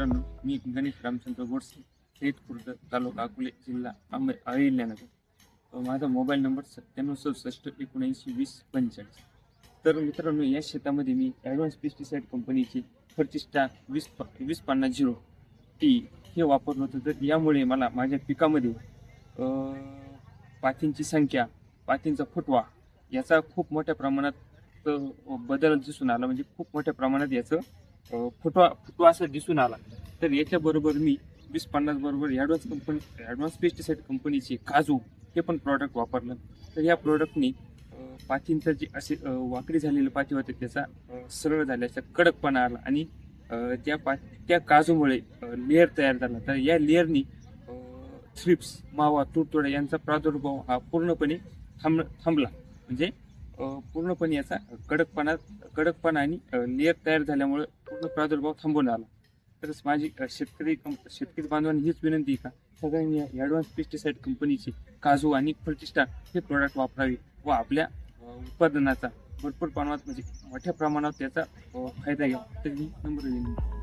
मित्रांनो मी गणेश रामचंद्र गोडसे थेट खुर्द तालुका अकोले जिल्हा आंबे अहिल्यानगर. माझा मोबाईल नंबर सत्त्याण्णव सदुसष्ट एकोणऐंशी वीस पंचेचाळीस. तर मित्रांनो या शेतामध्ये मी ॲडव्हान्स पेस्टिसाईड कंपनीची फर्चिस्टा वीस प वीस पन्नास झिरो टी हे वापरलं होतं. तर यामुळे मला माझ्या पिकामध्ये पाथींची संख्या पातींचा फुटवा याचा खूप मोठ्या प्रमाणात बदल दिसून आला. म्हणजे खूप मोठ्या प्रमाणात याचं फुटवा फुटवा असं दिसून आला. तर याच्याबरोबर मी वीस पन्नास बरोबर ॲडव्हान्स कंपनी ॲडव्हान्स पेस्टिसाईड कंपनीचे काजू हे पण प्रॉडक्ट वापरलं. तर या प्रॉडक्टनी पातींचं जे असे वाकडी झालेले पाती होते त्याचा सरळ झाल्याचा कडकपणा आला आणि त्या पा त्या काजूमुळे लेअर तयार झाला. तर या लेअरनी थ्रिप्स मावा तुडतुडा यांचा प्रादुर्भाव हा पूर्णपणे थांब थांबला. म्हणजे पूर्णपणे याचा कडकपणा कडकपणा आणि लेअर तयार झाल्यामुळे पूर्ण प्रादुर्भाव थांबून आला. तरच माझी शेतकरी कंप- शेतकरी बांधवांनी हीच विनंती का? सगळ्यांनी ॲडव्हान्स पेस्टिसाईड कंपनीचे काजू आणि फर्टिस्टार हे प्रोडक्ट वापरावे व आपल्या उत्पादनाचा भरपूर प्रमाणात म्हणजे मोठ्या प्रमाणात त्याचा फायदा घ्या तर ही विनंती.